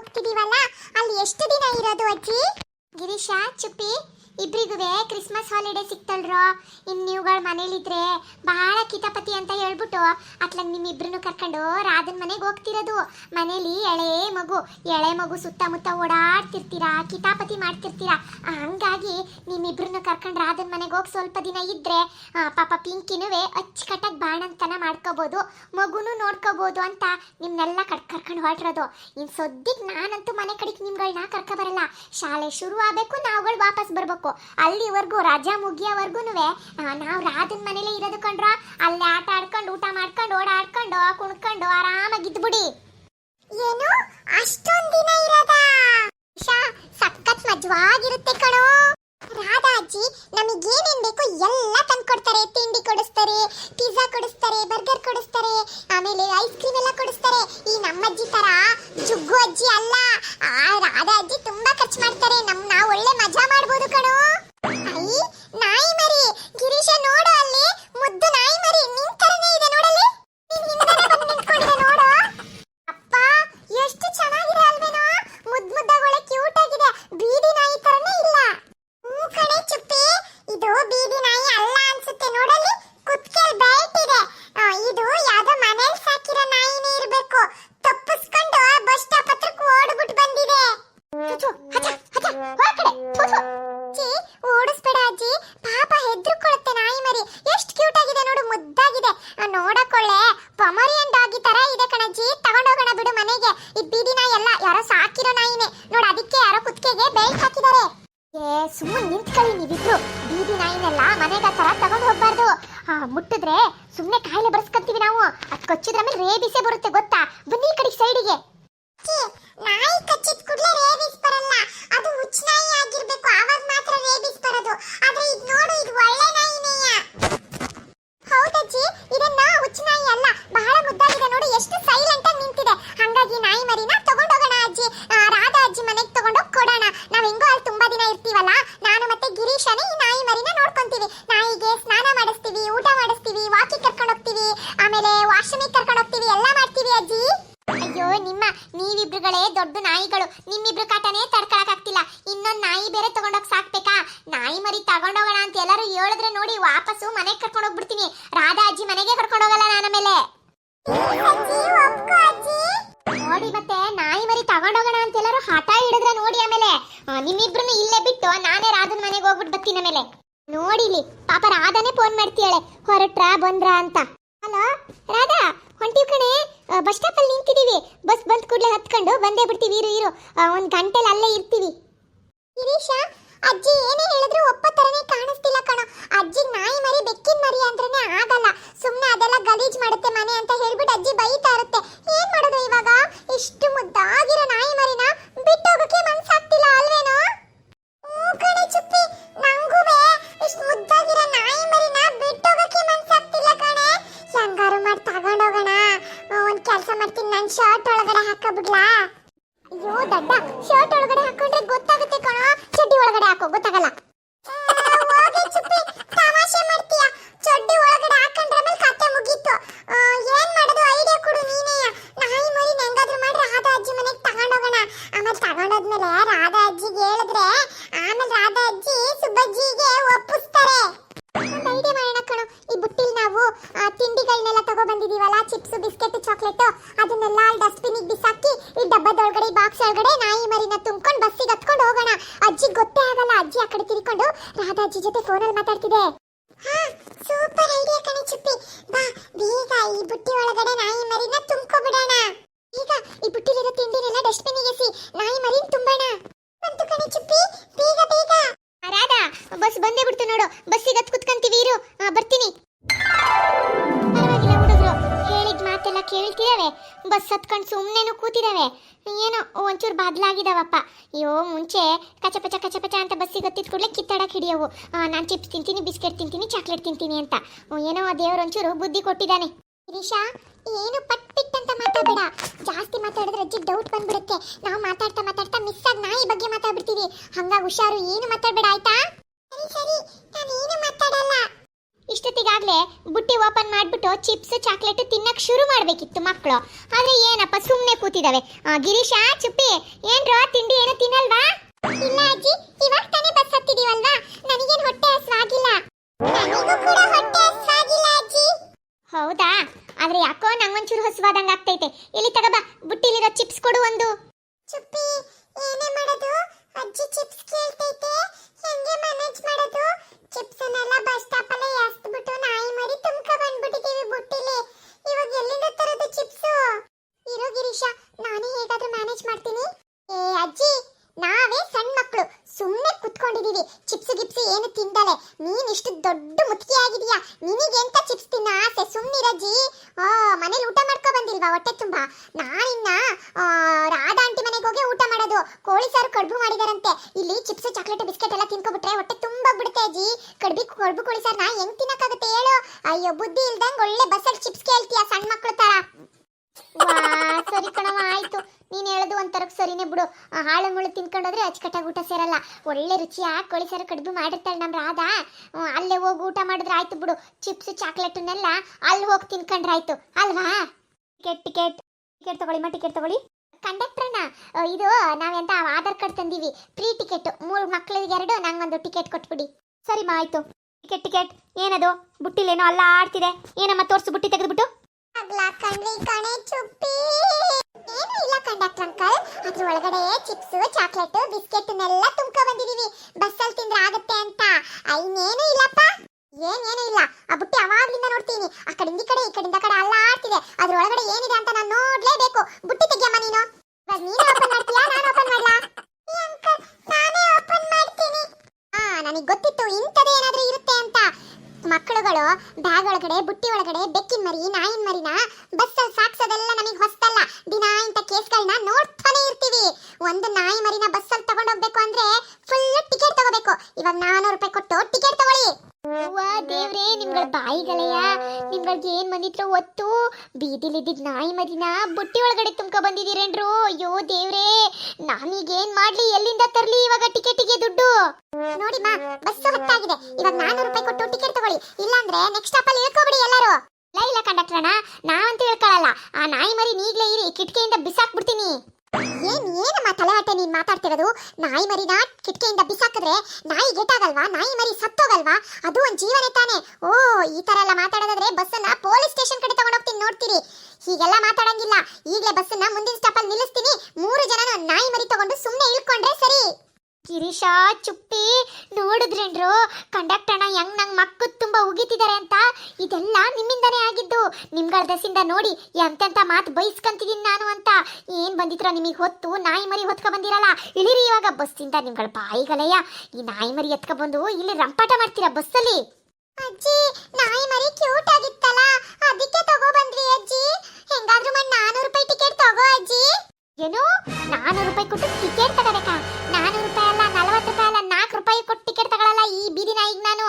ಹೋಗ್ತಿದೀವಲ್ಲ? ಅಲ್ಲಿ ಎಷ್ಟು ದಿನ ಇರೋದು ಅಜ್ಜಿ? ಗಿರೀಶ ಚುಪ್ಪಿ ಇಬ್ರಿಗುವೆ ಕ್ರಿಸ್ಮಸ್ ಹಾಲಿಡೇ ಸಿಕ್ತಲ್ರೋ? ಇನ್ ನೀವುಗಳು ಮನೇಲಿದ್ರೆ ಬಹಳ ಕಿತಾಪತಿ ಅಂತ ಹೇಳ್ಬಿಟ್ಟು ಅತ್ಲಾಗ ನಿಮ್ಮಿಬ್ರನ್ನು ಕರ್ಕೊಂಡು ರಾಧನ್ ಮನೆಗೆ ಹೋಗ್ತಿರೋದು. ಮನೇಲಿ ಎಳೆ ಮಗು ಎಳೆ ಮಗು ಸುತ್ತಮುತ್ತ ಓಡಾಡ್ತಿರ್ತೀರಾ, ಕಿತಾಪತಿ ಮಾಡ್ತಿರ್ತೀರಾ? ಹಂಗಾಗಿ ನಿಮ್ಮಿಬ್ರನ್ನು ಕರ್ಕೊಂಡು ರಾಧನ್ ಮನೆಗೆ ಹೋಗಿ ಸ್ವಲ್ಪ ದಿನ ಇದ್ರೆ ಪಾಪ ಪಿಂಕಿನುವೆ ಅಚ್ಚುಕಟ್ಟಾಗಿ ಬಾಣಂತನ ಮಾಡ್ಕೋಬೋದು, ಮಗುನು ನೋಡ್ಕೋಬೋದು ಅಂತ ನಿಮ್ನೆಲ್ಲ ಕಟ್ ಕರ್ಕೊಂಡು ಹೊರಟಿರೋದು. ಇನ್ನು ಸದ್ಯಕ್ಕೆ ನಾನಂತೂ ಮನೆ ಕಡೆಗೆ ನಿಮ್ಗಳನ್ನ ಕರ್ಕೊ ಬರಲ್ಲ. ಶಾಲೆ ಶುರು ಆಗಬೇಕು ನಾವುಗಳು ವಾಪಸ್ ಬರಬೇಕು. ಅಲ್ಲಿವರೆಗೂ ರಜಾ ಮುಗಿಯೋವರೆಗೂ ನಾವು ರಾಧನ್ ಮನೇಲೇ ಇರೋದು ಕಂಡ್ರ ಅಲ್ಲಿ ಆಟ ಆಡ್ಕೊಂಡು ಊಟ ಮಾಡ್ಕೊಂಡು ಓಡಾಡ್ಕೊಂಡು ಕುಣ್ಕೊಂಡು ಆರಾಮಾಗಿದ್ಬಿಡಿ. ಏನು? ಅಷ್ಟೊಂದಿನ ದಿನ ಇರೋದ? ಸಖತ್ ಮಜವಾಗಿರುತ್ತೆ ಕಣೋ. ಅಜ್ಜಿ ನಮಗೇನೇನ್ ಬೇಕು ಎಲ್ಲ ತಂದ್ಕೊಡ್ತಾರೆ. ತಿಂಡಿ ಕೊಡಿಸ್ತಾರೆ ಪಿಜ್ಜಾ ಕೊಡಿಸ್ತಾರೆ ಬರ್ಗರ್ ಕೊಡಿಸ್ತಾರೆ, ಆಮೇಲೆ ಐಸ್ ಕ್ರೀಮ್ ಎಲ್ಲ ಕೊಡಿಸ್ತಾರೆ. ಈ ನಮ್ಮ ಅಜ್ಜಿ ತರ ಜುಗ್ಗು ಅಜ್ಜಿ ಅಲ್ಲ. ಆ ರಾಧಾ ಅಜ್ಜಿ ತುಂಬಾ ಖರ್ಚು ಮಾಡ್ತಾರೆ. ನಮ್ ನಾವು ಒಳ್ಳೆ ಮಜಾ ಮಾಡ್ಬೋದು ಕಣೋ. ಬರ್ಸ್ಕೊಂತೀವಿ ನಾವು. ಅದ್ ಕಚ್ಚಿದ್ರ ಮೇಲೆ ರೇಬಿಸೇ ಬರುತ್ತೆ, ಗೊತ್ತಾ? ಬನ್ನಿ ಕಡೆ ಸೈಡಿಗೆ ನಾಯಿ ಕಚ್ಚಿದ ಕೂಡಲೇ ರೇಬಿಸ್ ಬರಲ್ಲ. ಅದು ಹುಚ್ಚ ನಾಯಿ ಆಗಿರ್ಬೇಕು. ಆವಾಗ ಮಾತ್ರ ರೇಬಿಸ್ ಬರೋದು. ಆದ್ರೆ ಇದು ನೋಡು, ಇದು ಒಳ್ಳೆ ನಾಯಿನೇಯ. ಹೌದಜ್ಜಿ, ಇದನ್ನ ಹುಚ್ಚ ನಾಯಿ ಅಲ್ಲ, ಬಹಳ ಮುದ್ದಾಗಿದೆ ನೋಡಿ. ಎಷ್ಟು ಸೈಲೆಂಟ್ ಆಗಿ ನಿಂತಿದೆ. ಹಂಗಾಗಿ ನಾಯಿ ಮರಿನ ನೀವಿಬ್ರುಗಳೇ ದೊಡ್ಡ ನಾಯಿಗಳು. ನಿಮ್ಮಿಬ್ರು ಕಾಟನೇ ತಡ್ಕೊಳಕ್ಕಾಗ್ತಿಲ್ಲ. ಇನ್ನೊಂದು ನಾಯಿ ಬೇರೆ ತಗೊಂಡೋಗ್ ಸಾಕ್ಬೇಕಾ? ನಾಯಿ ಮರಿ ತಗೊಂಡೋಗೋಣ ಅಂತ ಎಲ್ಲರೂ ಹೇಳಿದ್ರೆ ನೋಡಿ ವಾಪಸ್ಸು ಮನೆಗೆ ಕರ್ಕೊಂಡು ಹೋಗ್ಬಿಡ್ತೀನಿ. ರಾಧಾ ಅಜ್ಜಿ ಮನೆಗೆ ಕರ್ಕೊಂಡು ಹೋಗಲ್ಲ ನಾನು ಆಮೇಲೆ ನೋಡಿ ಮತ್ತೆ ನಾಯಿ ಮರಿ ತಗೊಂಡೋಗೋಣ ಅಂತ ಎಲ್ಲರೂ ಹಠ ಹಿಡಿದ್ರೆ ನೋಡಿ ಆಮೇಲೆ. ಆ, ನಿಮ್ಮಿಬ್ರನ್ನ ಇಲ್ಲೇ ಬಿಟ್ಟು ನಾನೇ ರಾಧನ್ ಮನೆಗೆ ಹೋಗ್ಬಿಟ್ಟು ಬರ್ತೀನಿ ಆಮೇಲೆ. ನೋಡಿಲಿ. ಪಾಪ ರಾಧಾನೇ ಫೋನ್ ಮಾಡ್ತೀಯಾಳೆ ಹೊರಟ್ರಾ ಬಂದ್ರಾ ಅಂತ. ಹಲೋ ರಾಧಾ? ಹೊಂಟಿವ್ ಕಣೆ. ಬಸ್ ಸ್ಟಾಪ್ ಅಲ್ಲಿ ನಿಂತಿದೀವಿ ಬಸ್ ಬಂದ್ ಕೂಡಲೇ ಹತ್ಕೊಂಡು ಬಂದೇ ಬಿಡ್ತೀವಿ, ಇರು ಇರು. ಒಂದ್ ಗಂಟೆಲಿ ಅಲ್ಲೇ ಇರ್ತೀವಿ. ಅಜ್ಜಿ ಏನೇ ಹೇಳಿದ್ರು ಒಪ್ಪ ತರನೇ ಕಾಣಿಸ್ತಿಲ್ಲ ಕಣೋ. ಅಜ್ಜಿ ನಾಯಿ ಮರಿ, ಬೆಕ್ಕಿನ ಮರಿ ಅಂದ್ರೇನೆ ಆಗಲ್ಲ. ಸುಮ್ಮನೆ ಅದೆಲ್ಲ ಗಲೀಜ್ ಮಾಡುತ್ತೆ ಮನೆ ಅಂತ ಹೇಳ್ಬಿಟ್ಟು ಅಜ್ಜಿ ಬೈತಾ ಇರುತ್ತೆ. ಏನ್ ಮಾಡೋದು ಇವಾಗ? ಇಷ್ಟು ಮುದ್ದಾಗಿರೋ ನಾಯಿ ಮರಿನ ಬಿಟ್ಟೋಗಕ್ಕೆ ಮನ್ಸಾಗ್ತಿಲ್ಲ ಅಲ್ವೇನೋ? ಶರ್ಟ್ ಒಳಗಡೆ ಹಾಕಬಿಡ್ಲಾ? ಅಯ್ಯೋ ದಡ್ಡ ಶರ್ಟ್ ಒಳಗಡೆ ಹಾಕೊಂಡ್ರೆ ಗೊತ್ತಾಗುತ್ತೆ ಕಣೋ. ಚಡ್ಡಿ ಒಳಗಡೆ ಹಾಕೋ ಗೊತ್ತಾಗಲ್ಲ. ತಿಂಡಿಗಳನ್ನೆಲ್ಲ ತಗೋ ಬಂದಿದೀವಲ್ಲ ಚಿಪ್ಸ್, ಬಿಸ್ಕೆಟ್, ಚಾಕ್ಲೇಟ್, ಅದನ್ನೆಲ್ಲ ಡಸ್ಟ್ಬಿನಿಗೆ ಬಿಸಾಕಿ ಈ ಡಬ್ಬದೊಳಗಡೆ ಬಾಕ್ಸ್ ಒಳಗಡೆ ನಾಯಿ ಮರಿನ ತುಂಬ್ಕೊಂಡು ಬಸ್ಸಿಗೆ ಹತ್ಕೊಂಡು ಹೋಗೋಣ. ಅಜ್ಜಿ ಗೊತ್ತೇ ಆಗಲ್ಲ, ಅಜ್ಜಿ ಆ ಕಡೆ ತಿರ್ಕೊಂಡು ರಾಧಾ ಅಜ್ಜಿ ಜೊತೆ ಫೋನಲ್ಲಿ ಮಾತಾಡ್ತಿದೆ. ಸೂಪರ್ ಐಡಿಯಾ ಕಣೆ ಚುಪ್ಪಿ. ಕೇಳ್ತಿದಾವೆ ಬಸ್ ಹತ್ಕೊಂಡು ಸುಮ್ಮನೆನೂ ಕೂತಿದ್ದಾವೆ. ಏನೋ ಒಂಚೂರು ಬದಲಾಗಿದಾವಪ್ಪ. ಅಯ್ಯೋ, ಮುಂಚೆ ಕಚಪಚ ಕಚಪಚ ಅಂತ ಬಸ್ಸಿಗೆ ಹತ್ತಿದ ಕೂಡಲೇ ಕಿತ್ತಾಡಕ್ಕೆ ಹಿಡಿಯವು. ನಾನು ಚಿಪ್ಸ್ ತಿಂತೀನಿ ಬಿಸ್ಕೆಟ್ ತಿಂತೀನಿ ಚಾಕ್ಲೇಟ್ ತಿಂತೀನಿ ಅಂತ. ಏನೋ ಆ ದೇವ್ರ ಒಂಚೂರು ಬುದ್ಧಿ ಕೊಟ್ಟಿದ್ದಾನೆ. ಗಿರೀಶಾ, ಏನು ಪಟ್ ಪಿಟ್ ಅಂತ ಮಾತಾಡಬೇಡ. ಜಾಸ್ತಿ ಮಾತಾಡಿದ್ರೆ ಅಜ್ಜಿ ಡೌಟ್ ಬಂದ್ಬಿಡುತ್ತೆ. ನಾವು ಮಾತಾಡ್ತಾ ಮಾತಾಡ್ತಾ ಮಿಸ್ ಆಗಿ ನಾಯಿ ಬಗ್ಗೆ ಮಾತಾಡ್ಬಿಡ್ತೀವಿ. ಹಂಗಾಗಿ ಹುಷಾರು ಏನು ಮಾತಾಡ್ಬೇಡ, ಆಯ್ತಾ ಸರಿ ಸರಿ ನಾನೇನು ಮಾತಾಡಲ್ಲ ಇಷ್ಟೊತ್ತಿಗಾಗ್ಲೇ ಬುಟ್ಟಿ ಓಪನ್ ಮಾಡ್ಬಿಟ್ಟು ಚಿಪ್ಸ್ ಚಾಕ್ಲೇಟ್ ತಿನ್ನಕ್ ಶುರು ಮಾಡ್ಬೇಕಿತ್ತು ಮಕ್ಕಳು ಆದ್ರೆ ಏನಪ್ಪ ಸುಮ್ಮನೆ ಕೂತಿದಾವೆ. ಆ, ಗಿರೀಶ ಚುಪ್ಪಿ ಏನ್ರೋ ತಿಂಡಿ ಏನೋ ತಿನ್ನಲ್ವಾ? ಇಲ್ಲ ಅಜ್ಜಿ ಇವಾಗ ತಾನೇ ಬಸ್ ಹತ್ತಿದೀವಲ್ವಾ? ನನಗೇನು ಹೊಟ್ಟೆ ಹಸ್ವಾಗಿಲ್ಲ. ಕೂಡ ಹೊಟ್ಟೆ ಅಜ್ಜಿ. ಹೌದಾ? ಆದ್ರೆ ಯಾಕೋ ನಂಗೊಂಚೂರು ಹಸುವಾದಂಗ ಆಗ್ತೈತೆ. ಇಲ್ಲಿ ತಗಬಾ ಬುಟ್ಟಿಲಿರೋ ಚಿಪ್ಸ್ ಕೊಡು ಒಂದು. ಚುಪ್ಪಿ ಏನೇ ಮಾಡೋದು ಅಜ್ಜಿ ಚಿಪ್ಸ್ ಕೇಳ್ತೈತೆ ಹೆಂಗೆ ಮ್ಯಾನೇಜ್ ಮಾಡೋದು ಚಿಪ್ಸ್ ಅನ್ನೆಲ್ಲ ಬಸ್ ಸ್ಟಾಪ್ ಅಲ್ಲೇ ಎಸ್ಬಿಟ್ಟು ನಾಯಿ ಮರಿ ತುಂಬ್ಕ ಬಂದ್ಬಿಟ್ಟಿದೀವಿ ಬುಟ್ಟಿಲಿ ಇವಾಗ ಎಲ್ಲಿಂದ ತರೋದು ಚಿಪ್ಸ್ ಇರೋ ಗಿರೀಶ ನಾನೇ ಹೇಗಾದ್ರೂ ಮ್ಯಾನೇಜ್ ಮಾಡ್ತೀನಿ ಏ ಅಜ್ಜಿ ನಾವೇ ಸಣ್ಣ ಮಕ್ಕಳು ಸುಮ್ಮನೆ ಕುತ್ಕೊಂಡಿದೀವಿ. ಚಿಪ್ಸ್ ಗಿಪ್ಸ್ ಏನು ತಿಂದಲೆ. ನೀನ್ ಇಷ್ಟು ದೊಡ್ಡ ಮುತ್ಕಿ ಆಗಿದೀಯಾ ನಿನಗೆಂತ ಚಿಪ್ಸ್ ತಿನ್ನ ಆಸೆ? ಸುಮ್ಮನಿರಜ್ಜಿ ಆ, ಮನೇಲಿ ಊಟ ಮಾಡ್ಕೊ ಬಂದಿಲ್ವಾ ಹೊಟ್ಟೆ ತುಂಬಾ? ನಾನಿನ್ನ ರಾಧಾ ಆಂಟಿ ಮನೆಗೆ ಹೋಗಿ ಊಟ ಮಾಡೋದು. ಕೋಳಿ ಸಾರು ಕಡುಬು ಮಾಡಿದಾರಂತೆ. ಇಲ್ಲಿ ಚಿಪ್ಸ್, ಚಾಕ್ಲೇಟ್, ಬಿಸ್ಕೆಟ್ ಎಲ್ಲ ತಿನ್ಕೊಬಿಟ್ರೆ ಹೊಟ್ಟೆ ತುಂಬಾ ಬಿಡುತ್ತೆ ಅಜ್ಜಿ. ಕಡ್ಬಿ, ಕಡ್ಬು ಕೋಳಿ ಸಾರು ನಾ ಹೆಂಗ್ ತಿನ್ನಕ್ಕಾಗುತ್ತೆ ಹೇಳು? ಅಯ್ಯೋ, ಬುದ್ಧಿ ಇಲ್ದಂಗೆ ಒಳ್ಳೆ ಬಸಳೆ ಚಿಪ್ಸ್ ಕೇಳ್ತೀಯಾ ಸಣ್ಣ ಮಕ್ಳು ತರ ವಾ, ಸರಿ ಕಣವ ಆಯ್ತು. ನೀನ್ ಹೇಳೋದು ಒಂಥರಕ್ ಸರಿನೇ ಬಿಡು. ಹಾಳು ಮುಳು ತಿನ್ಕೊಂಡೋದ್ರೆ ಅಚ್ಚಕಟ್ಟಾಗಿ ಊಟ ಸೇರಲ್ಲ. ಒಳ್ಳೆ ರುಚಿಯಾಗಿ ಕೋಳಿ ಸಾರು ಕಡುಬು ಮಾಡಿರ್ತಾಳೆ ನಮ್ಮ ರಾಧಾ. ಅಲ್ಲೇ ಹೋಗಿ ಊಟ ಮಾಡಿದ್ರೆ ಆಯ್ತು ಬಿಡು. ಚಿಪ್ಸ್, ಚಾಕ್ಲೇಟನ್ನೆಲ್ಲ ಅಲ್ಲಿ ಹೋಗಿ ತಿನ್ಕೊಂಡ್ರೆ ಆಯ್ತು. ಅಲ್ವಾ? Ticket ticket. ಟಿಕೆಟ್ ತಗೊಳ್ಳಿ ಮಾ ಟಿಕೆಟ್ ತಗೊಳ್ಳಿ. ಕಂಡಕ್ಟ್ರನ ಇದು ನಾವೆಂತ ಆಧಾರ್ ಕಾರ್ಡ್ ತಂದೀವಿ. Free ticket. ಮೂರು ಮಕ್ಕಳಿಗೆ ಎರಡು, ನಂಗೊಂದು ಟಿಕೆಟ್ ಕೊಟ್ಬಿಡಿ. ಸರಿಮ್ಮ, ಆಯ್ತು. Ticket ticket. ಏನದು? ಬುಟ್ಟಿಲೇನೋ ಅಲ್ಲ ಆಡ್ತಿದೆ ಏನಮ್ಮ, ತೋರ್ಸು, ಬುಟ್ಟಿ ತೆಗೆದ್ಬಿಟ್ಟು. ಅಗ್ಲ ಕಣ್ರಿ ಕಣೆ ಚುಪ್ಪಿ. ಏನು ಇಲ್ಲ ಕಂಡಕ್ಟರ್ ಅಂಕಲ್. ಅದ್ರ ಒಳಗಡೆ ಚಿಪ್ಸ್, ಚಾಕ್ಲೇಟ್, ಬಿಸ್ಕೆಟ್ನೆಲ್ಲ ತುಂಬ್ಕ ಬಂದಿದೀವಿ. ಬಸ್ಸಲ್ಲಿ ತಿಂದ್ರೆ ಆಗುತ್ತೆ ಅಂತ. ಇನ್ನೇನು ಇಲ್ಲಪ್ಪ. ಏನೇನು ಇಲ್ಲ. ಆ ಬುಟ್ಟಿ ಅವಾಗ್ಲಿಂದ ನೋಡ್ತೀನಿ. ಆ ಕಡೆಯಿಂದ ಈ ಕಡೆ, ಈ ಕಡೆಯಿಂದ ಕಡೆ ಅಲ್ಲ ಆಡ್ತಿದೆ. ಅದ್ರ ಒಳಗಡೆ ಏನಿದೆ ಅಂತ ನಾನು ನೋಡ್ಲೇಬೇಕು. ಬುಟ್ಟಿ ತೆಗಿಯಮ್ಮ ನೀನು. ಇವಾಗ ನೀನು ಓಪನ್ ಮಾಡ್ತೀಯಾ, ನಾನು ಓಪನ್ ಮಾಡ್ಲಾ? ಅಂಕಲ್, ನಾನೇ ಓಪನ್ ಮಾಡ್ತೀನಿ. ಹಾ ನನಗೆ ಗೊತ್ತಿತ್ತು. ಇಂಥದೇ ಏನಾದ್ರೂ ಮಕ್ಕಳುಗಳು ಬ್ಯಾಗ್ ಒಳಗಡೆ, ಬುಟ್ಟಿ ಒಳಗಡೆ, ಬೆಕ್ಕಿನ ಮರಿ, ನಾಯಿನ ಮರಿನ ಬಸ್ಸಲ್ಲಿ ಸಾಕ್ಸೋದೆಲ್ಲ ನಮಗೆ ಹೊಸ್ತಲ್ಲ. ದಿನ ಇಂಥ ಕೇಸ್ಗಳನ್ನ ನೋಡ್ತಾನೆ ಇರ್ತೀವಿ. ಒಂದು ನಾಯಿ ಮರಿನ ಬಸ್ಸಲ್ಲಿ ತಗೊಂಡೋಗ್ಬೇಕು ಅಂದ್ರೆ ಫುಲ್ ಟಿಕೆಟ್ ತಗೋಬೇಕು. ಇವಾಗ ನಾನೂರು ರೂಪಾಯಿ ಕೊಟ್ಟು ಟಿಕೆಟ್ ತಗೊಳ್ಳಿ ಅವ್ವ ದೇವ್ರೇ ನಿಮ್ಗಳ ನಿಮ್ ನಿಮ್ಗಳಿಗೆ ಏನ್ ಬಂದಿದ್ರು ಒತ್ತು. ಬೀದಿಲಿದ್ದ ನಾಯಿ ಮದಿನ ಬುಟ್ಟಿ ಒಳಗಡೆ ತುಂಬ ಬಂದಿದ್ದೀರೇನ್ರು? ಅಯ್ಯೋ ದೇವ್ರೇ, ನಾನೀಗೇನ್ ಮಾಡ್ಲಿ? ಎಲ್ಲಿಂದ ತರ್ಲಿ ಇವಾಗ ಟಿಕೆಟಿಗೆ ದುಡ್ಡು? ನೋಡಿ ಮಾ ಬಸ್ ಹೊತ್ತಾಗಿದೆ. ಇವಾಗ ನಾನೂರು ರೂಪಾಯಿ ಕೊಟ್ಟು ಟಿಕೆಟ್ ತಗೊಳ್ಳಿ. ಇಲ್ಲಾಂದ್ರೆ ನೆಕ್ಸ್ಟ್ ಸ್ಟಾಪ್ ಅಲ್ಲಿ ಇಳ್ಕೊಬಿಡಿ ಎಲ್ಲರೂ. ಇಲ್ಲ ಇಲ್ಲ ಕಂಡಕ್ಟರ್ನ ನಾವಂತೂ ಹೇಳ್ಕೊಳ್ಳಲ್ಲ ಆ ನಾಯಿ ಮರಿ ನೀಗ್ಲೇ ಇರಿ, ಕಿಟಕಿಯಿಂದ ಬಿಸಾಕ್ಬಿಡ್ತೀನಿ. ಏನ್, ಏನಮ್ಮ ನೀನ್ ಮಾತಾಡ್ತಿರೋದು? ನಾಯಿ ಮರಿನ ಕಿಟಕಿಯಿಂದ ಬಿಸಾಕಿದ್ರೆ ನಾಯಿ ಗೆಟ್ಟಾಗಲ್ವಾ ನಾಯಿ ಮರಿ ಸತ್ತೋಗಲ್ವಾ? ಅದು ಒಂದ್ ಜೀವನೇ ತಾನೆ. ಓ, ಈ ತರ ಎಲ್ಲ ಮಾತಾಡೋದಾದ್ರೆ ಬಸ್ಸನ್ನ ಪೊಲೀಸ್ ಸ್ಟೇಷನ್ ಕಡೆ ತಗೊಂಡೋಗ್ತೀನಿ ನೋಡ್ತೀರಿ. ಹೀಗೆಲ್ಲ ಮಾತಾಡಂಗಿಲ್ಲ. ಈಗಲೇ ಬಸ್ಸನ್ನ ಮುಂದಿನ ಸ್ಟಾಪ್ ಅಲ್ಲಿ ನಿಲ್ಲಿಸ್ತೀನಿ. ಮೂರು ಜನನ ನಾಯಿ ಮರಿ ತಗೊಂಡು ಸುಮ್ಮನೆ ಇಳ್ಕೊಂಡ್ರೆ ಸರಿ. ಗಿರೀಶ, ಚುಪ್ಪಿ ನೋಡಿದ್ರೇನ್ರು? ಕಂಡಕ್ಟರ್ನ ಹೆಂಗ್ ನಂಗ್ ಮಕ್ಕ ತುಂಬಾ ಉಗಿತಿದ್ದಾರೆ ಅಂತ? ಇದೆಲ್ಲ ನಿಮ್ಮಿಂದಾನೇ ಆಗಿದ್ದು. ನಿಮ್ಗಳ ದಸಿಂದ ನೋಡಿ ಎಂತೆಂತ ಮಾತು ಬೈಸ್ಕಂತಿದೀನಿ ನಾನು ಅಂತ. ಏನ್ ಬಂದಿದ್ರೋ ನಿಮಗೆ ಹೊತ್ತು ನಾಯಿ ಮರಿ ಹೊತ್ಕ ಬಂದಿರಲ್ಲ. ಇಳಿರಿ ಇವಾಗ ಬಸ್ಸಿಂದ ನಿಮ್ಗಳ ಬಾಯಿಗಳಯ್ಯ ಈ ನಾಯಿ ಮರಿ ಎತ್ಕೊ ಬಂದು ಇಲ್ಲಿ ರಂಪಾಟ ಮಾಡ್ತೀರಾ ಬಸ್ಸಲ್ಲಿ? ಅಜ್ಜಿ, ನಾಯಿ ಮರಿ ಕ್ಯೂಟ್ ಆಗಿತ್ತಲ್ಲ. ಅದಕ್ಕೆ ತಗೋ ಬಂದ್ರಿ ಅಜ್ಜಿ. ಹೆಂಗಾದ್ರೂ ಮಾಡಿ ನಾನೂರು ರೂಪಾಯಿ ಟಿಕೆಟ್ ತಗೋ ಅಜ್ಜಿ. ಏನು? ನಾನೂರು ರೂಪಾಯಿ ಕೊಟ್ಟು ಟಿಕೆಟ್ ತಗೋಬೇಕಾ? ನಾನೂರು ರೂಪಾಯಿ ಅಲ್ಲ, ನಲವತ್ತು ರೂಪಾಯಿ ಅಲ್ಲ, ನಾಲ್ಕು ರೂಪಾಯಿ ಕೊಟ್ಟು ಟಿಕೆಟ್ ತಗೊಳ್ಳಲ್ಲ ಈ ಬೀದಿ ನಾಯಿಗೆ ನಾನು.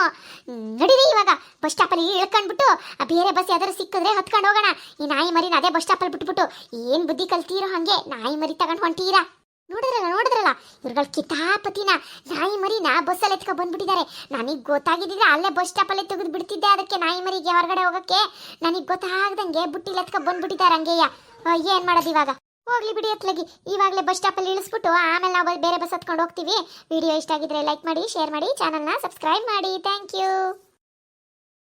ನಡೀರಿ ಇವಾಗ. ಬಸ್ ಸ್ಟಾಪಲ್ಲಿ ಇಳ್ಕೊಂಡ್ಬಿಟ್ಟು, ಆ ಬೇರೆ ಬಸ್ ಯಾವ್ದಾದ್ರು ಸಿಕ್ಕಿದ್ರೆ ಹತ್ಕೊಂಡು ಹೋಗೋಣ. ಈ ನಾಯಿ ಮರಿನ ಅದೇ ಬಸ್ ಸ್ಟಾಪಲ್ಲಿ ಬಿಟ್ಬಿಟ್ಟು, ಏನ್ ಬುದ್ಧಿ ಕಲ್ತೀರೋ ಹಂಗೆ ನಾಯಿ ಮರಿ ತಗೊಂಡು ಹೊಂಟೀರಾ? ನೋಡಿದ್ರಲ್ಲ ನೋಡಿದ್ರಲ್ಲ? ಇವ್ರುಗಳ ಕಿತಾಪತಿನ. ನಾಯಿ ಮರಿನ ಬಸ್ಸಲ್ಲಿ ಎತ್ಕೊ ಬಂದ್ಬಿಟ್ಟಿದ್ದಾರೆ. ನನಗೆ ಗೊತ್ತಾಗಿದ್ದಿದ್ರೆ ಅಲ್ಲೇ ಬಸ್ ಸ್ಟಾಪಲ್ಲೇ ತೆಗೆದು ಬಿಡ್ತಿದ್ದೆ ಅದಕ್ಕೆ ನಾಯಿ ಮರಿಗೆ ಹೊರಗಡೆ ಹೋಗಕ್ಕೆ. ನನಗೆ ಗೊತ್ತಾಗ್ದಂಗೆ ಬುಟ್ಟಿಲಿ ಎತ್ಕೊ ಬಂದ್ಬಿಟ್ಟಿದ್ದಾರೆ ಹಂಗೆಯ. ಏನ್ ಮಾಡೋದು ಇವಾಗ? ಹೋಗ್ಲಿ ಬಿಡಿ ಅತ್ಲಗಿ. ಇವಾಗಲೇ ಬಸ್ ಸ್ಟಾಪಲ್ಲಿ ಇಳಿಸ್ಬಿಟ್ಟು ಆಮೇಲೆ ನಾವು ಬೇರೆ ಬಸ್ ಹತ್ಕೊಂಡು ಹೋಗ್ತೀವಿ. ವಿಡಿಯೋ ಇಷ್ಟ ಆಗಿದ್ರೆ ಲೈಕ್ ಮಾಡಿ ಶೇರ್ ಮಾಡಿ ಚಾನಲ್ನ ಸಬ್ಸ್ಕ್ರೈಬ್ ಮಾಡಿ. Thank you